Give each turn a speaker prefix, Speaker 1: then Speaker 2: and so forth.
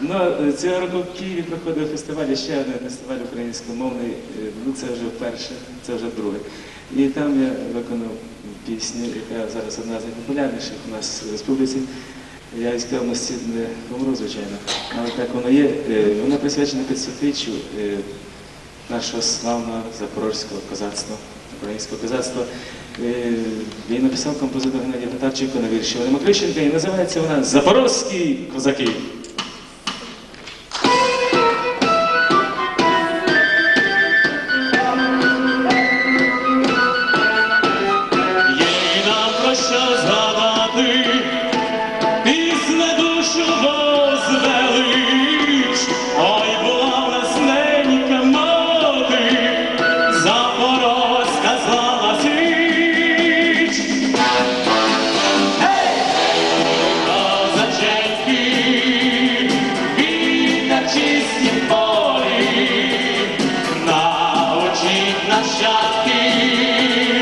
Speaker 1: Ну, цього року в Києві проходив фестиваль, ще один фестиваль українськомовний. е, Ну це вже вперше, це вже друге. І там я виконав пісню, яка зараз одна з найпопулярніших у нас в республіці. Я із скромності не помру, звичайно, але так воно є. Е, Вона присвячена 500-річчю е, нашого славного запорозького козацтва, українського козацтва. Е, Її написав композитор Геннадій Татарченко на вірші Олена Крищенка і називається вона Запорозькі козаки.
Speaker 2: Що згадати, пісне душу возвелич, ой, була в нас ненька мати, Запорозька злава січ. Гей! Козаченьки, вітер чисті полі, научить нащадків